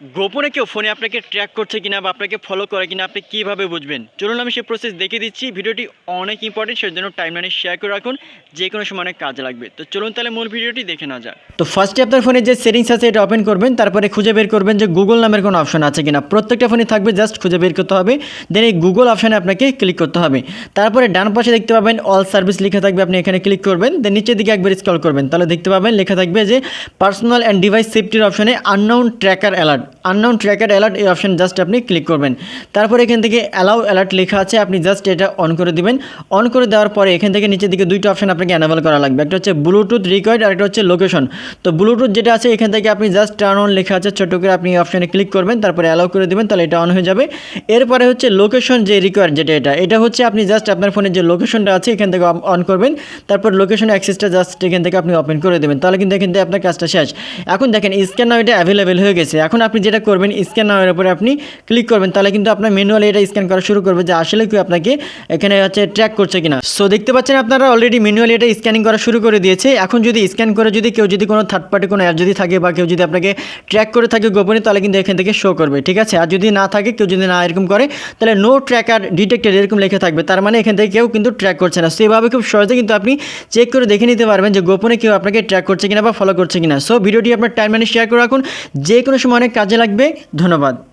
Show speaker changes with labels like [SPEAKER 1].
[SPEAKER 1] গোপনে কেউ ফোনে আপনাকে ট্র্যাক করছে কিনা বা আপনাকে ফলো করে কিনা আপনি কীভাবে বুঝবেন? চলুন, আমি সেই প্রসেস দেখিয়ে দিচ্ছি। ভিডিওটি অনেক ইম্পর্টেন্ট সেই জন্য টাইমলাইনে শেয়ার করে রাখুন। যে কোনো সময় অনেক কাজে লাগবে। তো চলুন তাহলে মূল ভিডিওটি দেখে না যাক। তো ফার্স্টে আপনার ফোনে যে সেটিংস আছে, এটা ওপেন করবেন। তারপরে খুঁজে বের করবেন যে গুগল নামের কোনো অপশন আছে কিনা। প্রত্যেকটা ফোনে থাকবে জাস্ট খুঁজে বের করতে হবে। দেন এই গুগল অপশানে আপনাকে ক্লিক করতে হবে। তারপরে ডান পাশে দেখতে পাবেন অল সার্ভিস লেখা থাকবে, আপনি এখানে ক্লিক করবেন। দেন নিচের দিকে একবার স্ক্রল করবেন। তাহলে দেখতে পাবেন, লেখা থাকবে যে পার্সোনাল অ্যান্ড ডিভাইস সেফটির অপশানে unknown tracker alert unknown tracker alert এই অপশন জাস্ট আপনি ক্লিক করবেন। তারপরে এখান থেকে অ্যালাউ অ্যালার্ট লেখা আছে, আপনি জাস্ট এটা অন করে দিবেন। অন করে দেওয়ার পরে এখান থেকে নিচের দিকে দুইটা অপশন আপনাকে অ্যানাবেল করা লাগবে। একটা হচ্ছে ব্লুটুথ রিকোয়ার্ড আর একটা হচ্ছে লোকেশন তো ব্লুটুথ যেটা আছে, এখান থেকে আপনি জাস্ট টার্ন অন লেখা আছে, ছোটো করে আপনি অপশনে ক্লিক করবেন, তারপরে অ্যালাউ করে দিবেন, তাহলে এটা অন হয়ে যাবে। এরপরে হচ্ছে লোকেশন যে রিকোয়ার্ড যেটা এটা এটা হচ্ছে আপনি জাস্ট আপনার ফোনের যে লোকেশনটা আছে, এখান থেকে অন করবেন। তারপর লোকেশন অ্যাক্সেসটা জাস্ট এখান থেকে আপনি ওপেন করে দেবেন। তাহলে কিন্তু এখান থেকে আপনার কাজটা শেষ। এখন দেখেন স্ক্যান নাও এটা অ্যাভেলেবেল হয়ে গেছে। এখন আপনি যেটা করবেন স্ক্যান নামের উপরে আপনি ক্লিক করবেন, তাহলে কিন্তু আপনার ম্যানুয়ালি এটা স্ক্যান করা শুরু করবে যে আসলে কেউ আপনাকে এখানে হচ্ছে ট্র্যাক করছে কিনা। সো দেখতে পাচ্ছেন আপনারা অলরেডি ম্যানুয়ালি এটা স্ক্যানিং করা শুরু করে দিয়েছে। এখন যদি স্ক্যান করে যদি কেউ যদি কোনো থার্ড পার্টি কোনো অ্যাপ যদি থাকে বা কেউ যদি আপনাকে ট্র্যাক করে থাকে গোপনে, তাহলে কিন্তু এখান থেকে শো করবে, ঠিক আছে? আর যদি না থাকে, কেউ যদি না এরকম করে, তাহলে নো ট্র্যাকার ডিটেক্টেড এরকম লেখা থাকবে। তার মানে এখান থেকে কেউ কিন্তু ট্র্যাক করছে না। সেভাবে খুব সহজে কিন্তু আপনি চেক করে দেখে নিতে পারবেন যে গোপনে কেউ আপনাকে ট্র্যাক করছে কিনা বা ফলো করছে কিনা। সো ভিডিওটি আপনার টাইম মানে শেয়ার করে রাখুন। যে কোনো সময় অনেক কাজে লাগবে। ধন্যবাদ।